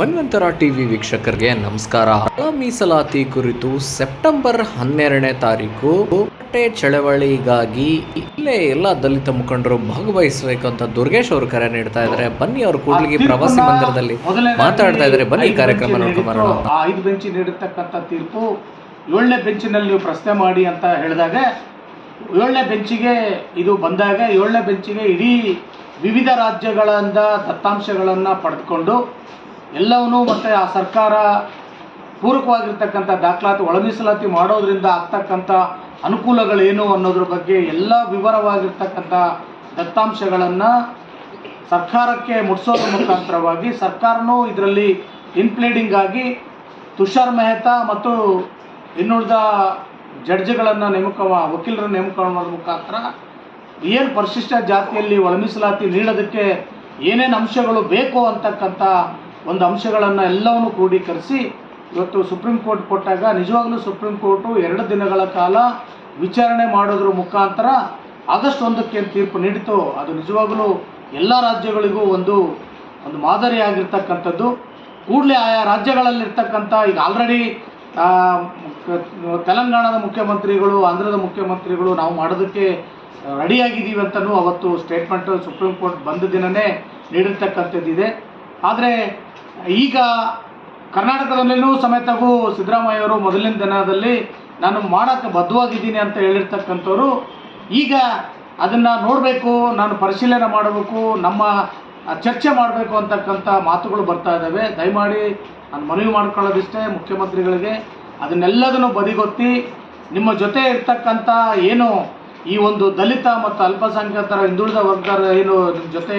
ಮನ್ವಂತರ TV ವೀಕ್ಷಕರಿಗೆ ನಮಸ್ಕಾರ. ಹಣ ಮೀಸಲಾತಿ ಕುರಿತು ಸೆಪ್ಟೆಂಬರ್ ಹನ್ನೆರಡನೇ ತಾರೀಕು ಕೋಟೆ ಚಳವಳಿಗಾಗಿ ಇಲ್ಲೇ ಎಲ್ಲ ದಲಿತ ಮುಖಂಡರು ಭಾಗವಹಿಸಬೇಕು ಅಂತ ದುರ್ಗೇಶ್ ಅವರು ಕರೆ ನೀಡ್ತಾ ಇದ್ದಾರೆ. ಬನ್ನಿ ಅವರು ಕೂಡ್ಲಿಗಿ ಪ್ರವಾಸಿ ಮಂದಿರದಲ್ಲಿ ಮಾತಾಡ್ತಾ ಇದ್ದಾರೆ. ಬನ್ನಿ ಕಾರ್ಯಕ್ರಮ ನೋಡ್ಕೊಂಡು ಆ ಐದು ಬೆಂಚಿ ನೀಡಿರ್ತಕ್ಕಂಥ ತೀರ್ಪು ಏಳನೇ ಬೆಂಚಿನಲ್ಲಿ ನೀವು ಪ್ರಶ್ನೆ ಮಾಡಿ ಅಂತ ಹೇಳಿದಾಗ ಏಳನೇ ಬೆಂಚಿಗೆ ಇದು ಬಂದಾಗ ಏಳನೇ ಬೆಂಚಿಗೆ ಇಡೀ ವಿವಿಧ ರಾಜ್ಯಗಳಿಂದ ದತ್ತಾಂಶಗಳನ್ನು ಪಡೆದುಕೊಂಡು ಎಲ್ಲವನ್ನೂ ಮತ್ತು ಆ ಸರ್ಕಾರ ಪೂರಕವಾಗಿರ್ತಕ್ಕಂಥ ದಾಖಲಾತಿ ಒಳಮೀಸಲಾತಿ ಮಾಡೋದರಿಂದ ಆಗ್ತಕ್ಕಂಥ ಅನುಕೂಲಗಳೇನು ಅನ್ನೋದ್ರ ಬಗ್ಗೆ ಎಲ್ಲ ವಿವರವಾಗಿರ್ತಕ್ಕಂಥ ದತ್ತಾಂಶಗಳನ್ನು ಸರ್ಕಾರಕ್ಕೆ ಮುಟ್ಸೋದ್ರ ಮುಖಾಂತರವಾಗಿ ಸರ್ಕಾರನೂ ಇದರಲ್ಲಿ ಇನ್ಪ್ಲೀಡಿಂಗ್ ಆಗಿ ತುಷಾರ್ ಮೆಹ್ತಾ ಮತ್ತು ಇನ್ನುಳಿದ ಜಡ್ಜ್ಗಳನ್ನು ನೇಮಕ ವಕೀಲರ ನೇಮಕ ಮಾಡೋದ್ರ ಮುಖಾಂತರ ಏನು ಪರಿಶಿಷ್ಟ ಜಾತಿಯಲ್ಲಿ ಒಳಮೀಸಲಾತಿ ನೀಡೋದಕ್ಕೆ ಏನೇನು ಅಂಶಗಳು ಬೇಕು ಅಂತಕ್ಕಂಥ ಒಂದು ಅಂಶಗಳನ್ನು ಎಲ್ಲವನ್ನು ಕ್ರೋಢೀಕರಿಸಿ ಇವತ್ತು ಸುಪ್ರೀಂ ಕೋರ್ಟ್ ಕೊಟ್ಟಾಗ ನಿಜವಾಗ್ಲೂ ಸುಪ್ರೀಂ ಕೋರ್ಟು ಎರಡು ದಿನಗಳ ಕಾಲ ವಿಚಾರಣೆ ಮಾಡೋದ್ರ ಮುಖಾಂತರ ಆಗಸ್ಟ್ ಒಂದಕ್ಕೆ ತೀರ್ಪು ನೀಡಿತು ಅದು ನಿಜವಾಗಲೂ ಎಲ್ಲ ರಾಜ್ಯಗಳಿಗೂ ಒಂದು ಒಂದು ಮಾದರಿಯಾಗಿರ್ತಕ್ಕಂಥದ್ದು. ಕೂಡಲೇ ಆಯಾ ರಾಜ್ಯಗಳಲ್ಲಿರ್ತಕ್ಕಂಥ, ಈಗ ಆಲ್ರೆಡಿ ತೆಲಂಗಾಣದ ಮುಖ್ಯಮಂತ್ರಿಗಳು, ಆಂಧ್ರದ ಮುಖ್ಯಮಂತ್ರಿಗಳು ನಾವು ಮಾಡೋದಕ್ಕೆ ರೆಡಿಯಾಗಿದ್ದೀವಿ ಅಂತಲೂ ಅವತ್ತು ಸ್ಟೇಟ್ಮೆಂಟ್ ಸುಪ್ರೀಂ ಕೋರ್ಟ್ ಬಂದ ದಿನವೇ ನೀಡಿರ್ತಕ್ಕಂಥದ್ದಿದೆ. ಆದರೆ ಈಗ ಕರ್ನಾಟಕದಲ್ಲೂ ಸಮೇತಗೂ ಸಿದ್ದರಾಮಯ್ಯವರು ಮೊದಲಿನ ದಿನದಲ್ಲಿ ನಾನು ಮಾಡೋಕ್ಕೆ ಬದ್ಧವಾಗಿದ್ದೀನಿ ಅಂತ ಹೇಳಿರ್ತಕ್ಕಂಥವ್ರು, ಈಗ ಅದನ್ನು ನೋಡಬೇಕು, ನಾನು ಪರಿಶೀಲನೆ ಮಾಡಬೇಕು, ನಮ್ಮ ಚರ್ಚೆ ಮಾಡಬೇಕು ಅಂತಕ್ಕಂಥ ಮಾತುಗಳು ಬರ್ತಾ ಇದ್ದಾವೆ. ದಯಮಾಡಿ ನಾನು ಮನವಿ ಮಾಡ್ಕೊಳ್ಳೋದಿಷ್ಟೇ ಮುಖ್ಯಮಂತ್ರಿಗಳಿಗೆ. ಅದನ್ನೆಲ್ಲದನ್ನು ಬದಿಗೊತ್ತಿ ನಿಮ್ಮ ಜೊತೆ ಇರ್ತಕ್ಕಂಥ ಏನು ಈ ಒಂದು ದಲಿತ ಮತ್ತು ಅಲ್ಪಸಂಖ್ಯಾತರ ಹಿಂದುಳಿದ ವರ್ಗದ ಏನು ಜೊತೆ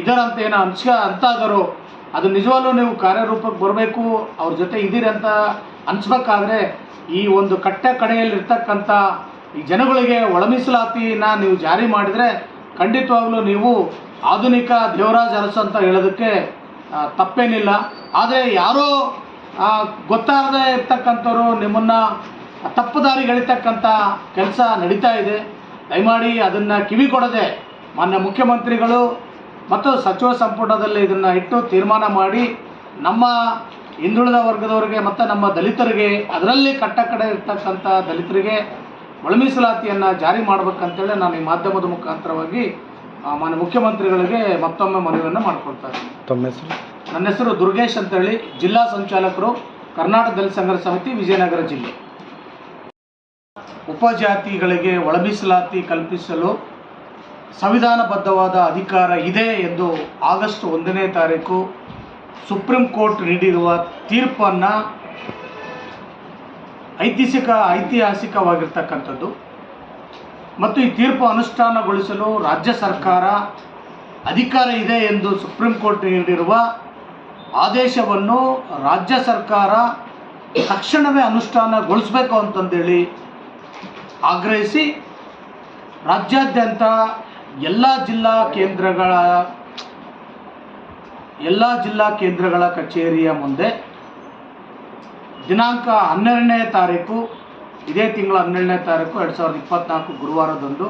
ಇದರಂತ ಏನೋ ಅಂಶ ಅಂತಾದರೂ ಅದು ನಿಜವಾಗ್ಲೂ ನೀವು ಕಾರ್ಯರೂಪಕ್ಕೆ ಬರಬೇಕು, ಅವ್ರ ಜೊತೆ ಇದ್ದೀರಿ ಅಂತ ಅನ್ಸ್ಬೇಕಾದ್ರೆ, ಈ ಒಂದು ಕಟ್ಟೆ ಕಡೆಯಲ್ಲಿರ್ತಕ್ಕಂಥ ಈ ಜನಗಳಿಗೆ ಒಳ ಮೀಸಲಾತಿನ ನೀವು ಜಾರಿ ಮಾಡಿದರೆ, ಖಂಡಿತವಾಗ್ಲೂ ನೀವು ಆಧುನಿಕ ದೇವರಾಜ ಅರಸು ಅಂತ ಹೇಳೋದಕ್ಕೆ ತಪ್ಪೇನಿಲ್ಲ. ಆದರೆ ಯಾರೋ ಗೊತ್ತಾಗದೆ ಇರ್ತಕ್ಕಂಥವ್ರು ನಿಮ್ಮನ್ನು ತಪ್ಪು ದಾರಿಗೆ ಎಳಿತಕ್ಕಂಥ ಕೆಲಸ ನಡೀತಾ ಇದೆ. ದಯಮಾಡಿ ಅದನ್ನು ಕಿವಿ ಕೊಡದೆ ಮಾನ್ಯ ಮುಖ್ಯಮಂತ್ರಿಗಳು ಮತ್ತು ಸಚಿವ ಸಂಪುಟದಲ್ಲಿ ಇದನ್ನು ಇಟ್ಟು ತೀರ್ಮಾನ ಮಾಡಿ ನಮ್ಮ ಹಿಂದುಳಿದ ವರ್ಗದವರಿಗೆ ಮತ್ತು ನಮ್ಮ ದಲಿತರಿಗೆ ಅದರಲ್ಲಿ ಕಟ್ಟ ಕಡೆ ಇರ್ತಕ್ಕಂಥ ದಲಿತರಿಗೆ ಒಳಮೀಸಲಾತಿಯನ್ನು ಜಾರಿ ಮಾಡಬೇಕಂತೇಳಿ ನಾನು ಈ ಮಾಧ್ಯಮದ ಮುಖಾಂತರವಾಗಿ ಮಾನ್ಯ ಮುಖ್ಯಮಂತ್ರಿಗಳಿಗೆ ಮತ್ತೊಮ್ಮೆ ಮನವಿಯನ್ನು ಮಾಡ್ಕೊಳ್ತಾ ಇದ್ದೀನಿ. ತಮ್ಮ ಹೆಸರು? ನನ್ನ ಹೆಸರು ದುರ್ಗೇಶ್ ಅಂತೇಳಿ ಜಿಲ್ಲಾ ಸಂಚಾಲಕರು ಕರ್ನಾಟಕ ದಲಿತ ಸಂಘರ್ಷ ಸಮಿತಿ ವಿಜಯನಗರ ಜಿಲ್ಲೆ. ಉಪಜಾತಿಗಳಿಗೆ ಒಳಮೀಸಲಾತಿ ಕಲ್ಪಿಸಲು ಸಂವಿಧಾನಬದ್ಧವಾದ ಅಧಿಕಾರ ಇದೆ ಎಂದು ಆಗಸ್ಟ್ ಒಂದನೇ ತಾರೀಕು ಸುಪ್ರೀಂ ಕೋರ್ಟ್ ನೀಡಿರುವ ತೀರ್ಪನ್ನು ಐತಿಹಾಸಿಕ ಐತಿಹಾಸಿಕವಾಗಿರ್ತಕ್ಕಂಥದ್ದು. ಮತ್ತು ಈ ತೀರ್ಪು ಅನುಷ್ಠಾನಗೊಳಿಸಲು ರಾಜ್ಯ ಸರ್ಕಾರ ಅಧಿಕಾರ ಇದೆ ಎಂದು ಸುಪ್ರೀಂ ಕೋರ್ಟ್ ನೀಡಿರುವ ಆದೇಶವನ್ನು ರಾಜ್ಯ ಸರ್ಕಾರ ತಕ್ಷಣವೇ ಅನುಷ್ಠಾನಗೊಳಿಸಬೇಕು ಅಂತಂದೇಳಿ ಆಗ್ರಹಿಸಿ ರಾಜ್ಯಾದ್ಯಂತ ಎಲ್ಲ ಜಿಲ್ಲಾ ಕೇಂದ್ರಗಳ, ಎಲ್ಲ ಜಿಲ್ಲಾ ಕೇಂದ್ರಗಳ ಕಚೇರಿಯ ಮುಂದೆ ದಿನಾಂಕ ಹನ್ನೆರಡನೇ ತಾರೀಕು, ಇದೇ ತಿಂಗಳ ಹನ್ನೆರಡನೇ ತಾರೀಕು ಎರಡು ಸಾವಿರದ ಇಪ್ಪತ್ತ್ನಾಲ್ಕು ಗುರುವಾರದಂದು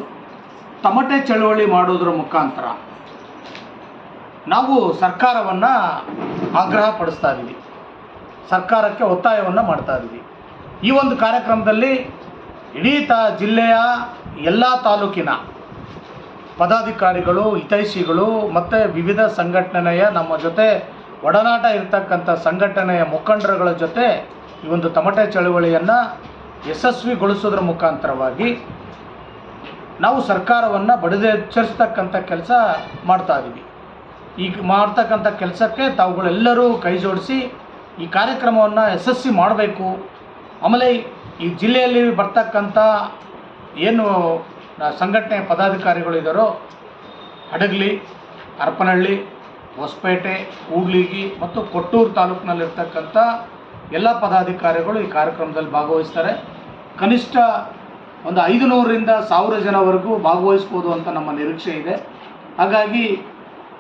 ತಮಟೆ ಚಳುವಳಿ ಮಾಡೋದ್ರ ಮುಖಾಂತರ ನಾವು ಸರ್ಕಾರವನ್ನು ಆಗ್ರಹ ಪಡಿಸ್ತಾ ಇದ್ದೀವಿ. ಸರ್ಕಾರಕ್ಕೆ ಒತ್ತಾಯವನ್ನು ಮಾಡ್ತಾ ಇದ್ದೀವಿ. ಈ ಒಂದು ಕಾರ್ಯಕ್ರಮದಲ್ಲಿ ಇಡೀ ತ ಜಿಲ್ಲೆಯ ಎಲ್ಲ ತಾಲೂಕಿನ ಪದಾಧಿಕಾರಿಗಳು, ಹಿತೈಷಿಗಳು ಮತ್ತು ವಿವಿಧ ಸಂಘಟನೆಯ ನಮ್ಮ ಜೊತೆ ಒಡನಾಟ ಇರತಕ್ಕಂಥ ಸಂಘಟನೆಯ ಮುಖಂಡರುಗಳ ಜೊತೆ ಈ ಒಂದು ತಮಟೆ ಚಳುವಳಿಯನ್ನು ಯಶಸ್ವಿಗೊಳಿಸೋದ್ರ ಮುಖಾಂತರವಾಗಿ ನಾವು ಸರ್ಕಾರವನ್ನು ಬಡಿದೆಚ್ಚರಿಸ್ತಕ್ಕಂಥ ಕೆಲಸ ಮಾಡ್ತಾ ಇದ್ದೀವಿ ಈಗ ಮಾಡ್ತಕ್ಕಂಥ ಕೆಲಸಕ್ಕೆ ತಾವುಗಳೆಲ್ಲರೂ ಕೈ ಜೋಡಿಸಿ ಈ ಕಾರ್ಯಕ್ರಮವನ್ನು ಯಶಸ್ವಿ ಮಾಡಬೇಕು. ಆಮೇಲೆ ಈ ಜಿಲ್ಲೆಯಲ್ಲಿ ಬರ್ತಕ್ಕಂಥ ಏನು ಸಂಘಟನೆ ಪದಾಧಿಕಾರಿಗಳು ಇದ್ದಾರೋ ಹಡಗಲಿ ಹರಪನಹಳ್ಳಿ ಹೊಸಪೇಟೆ ಕೂಡ್ಲಿಗಿ ಮತ್ತು ಕೊಟ್ಟೂರು ತಾಲೂಕಿನಲ್ಲಿರ್ತಕ್ಕಂಥ ಎಲ್ಲ ಪದಾಧಿಕಾರಿಗಳು ಈ ಕಾರ್ಯಕ್ರಮದಲ್ಲಿ ಭಾಗವಹಿಸ್ತಾರೆ. ಕನಿಷ್ಠ ಒಂದು ಐದು ನೂರರಿಂದ ಸಾವಿರ ಜನವರೆಗೂ ಭಾಗವಹಿಸ್ಬೋದು ಅಂತ ನಮ್ಮ ನಿರೀಕ್ಷೆ ಇದೆ. ಹಾಗಾಗಿ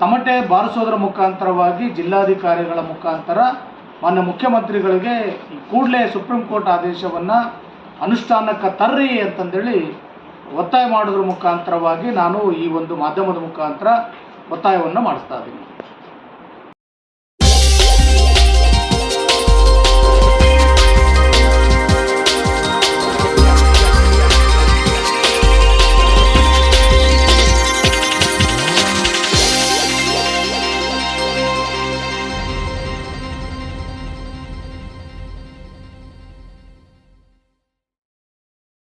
ತಮಟೆ ಬಾರಿಸೋದ್ರ ಮುಖಾಂತರವಾಗಿ ಜಿಲ್ಲಾಧಿಕಾರಿಗಳ ಮುಖಾಂತರ ಮಾನ್ಯ ಮುಖ್ಯಮಂತ್ರಿಗಳಿಗೆ ಕೂಡಲೇ ಸುಪ್ರೀಂ ಕೋರ್ಟ್ ಆದೇಶವನ್ನು ಅನುಷ್ಠಾನಕ್ಕೆ ತರ್ರಿ ಅಂತಂದೇಳಿ ಒತ್ತಾಯ ಮಾಡೋದ್ರ ಮುಖಾಂತರವಾಗಿ ನಾನು ಈ ಒಂದು ಮಾಧ್ಯಮದ ಮುಖಾಂತರ ಒತ್ತಾಯವನ್ನು ಮಾಡಿಸ್ತಾ ಇದ್ದೀನಿ.